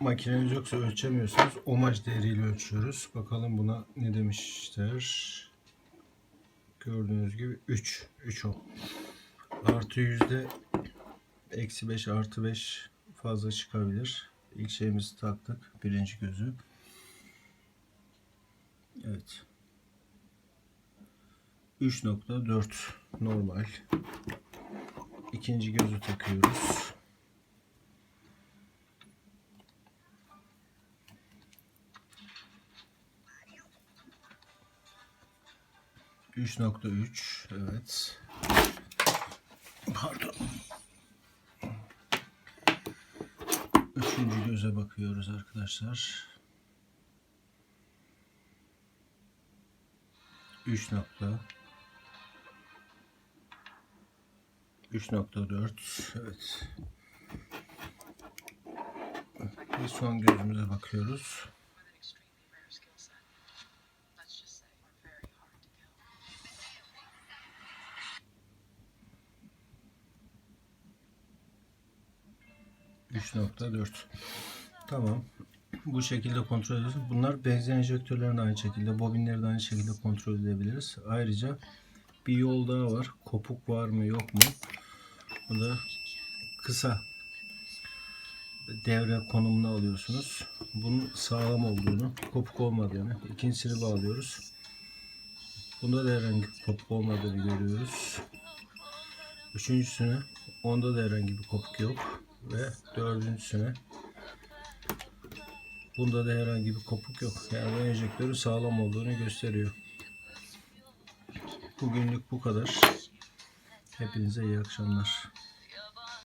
makineniz yoksa ölçemiyorsanız omaj değeriyle ölçüyoruz. Bakalım buna ne demişler. Gördüğünüz gibi 3. 3 o. Artı yüzde eksi 5 artı 5 fazla çıkabilir. İlk şeyimizi taktık. Birinci gözü. Evet. 3.4 normal. İkinci gözü takıyoruz. Üç nokta üç, evet. Pardon. Üçüncü göze bakıyoruz arkadaşlar. Üç nokta. 3.4 evet. Bir son gözümüze bakıyoruz. 3.4 Tamam. Bu şekilde kontrol ediyoruz. Bunlar benzin enjektörlerini aynı şekilde, bobinleri de aynı şekilde kontrol edebiliriz. Ayrıca bir yol daha var. Kopuk var mı yok mu? Bu da kısa devre konumuna alıyorsunuz. Bunun sağlam olduğunu, kopuk olmadığını, ikincisini bağlıyoruz. Bunda da herhangi bir kopuk olmadığını görüyoruz. Üçüncüsünü onda da herhangi bir kopuk yok. Ve dördüncüsüne, bunda da herhangi bir kopuk yok. Yani bu sağlam olduğunu gösteriyor. Bugünlük bu kadar. Hepinize iyi akşamlar.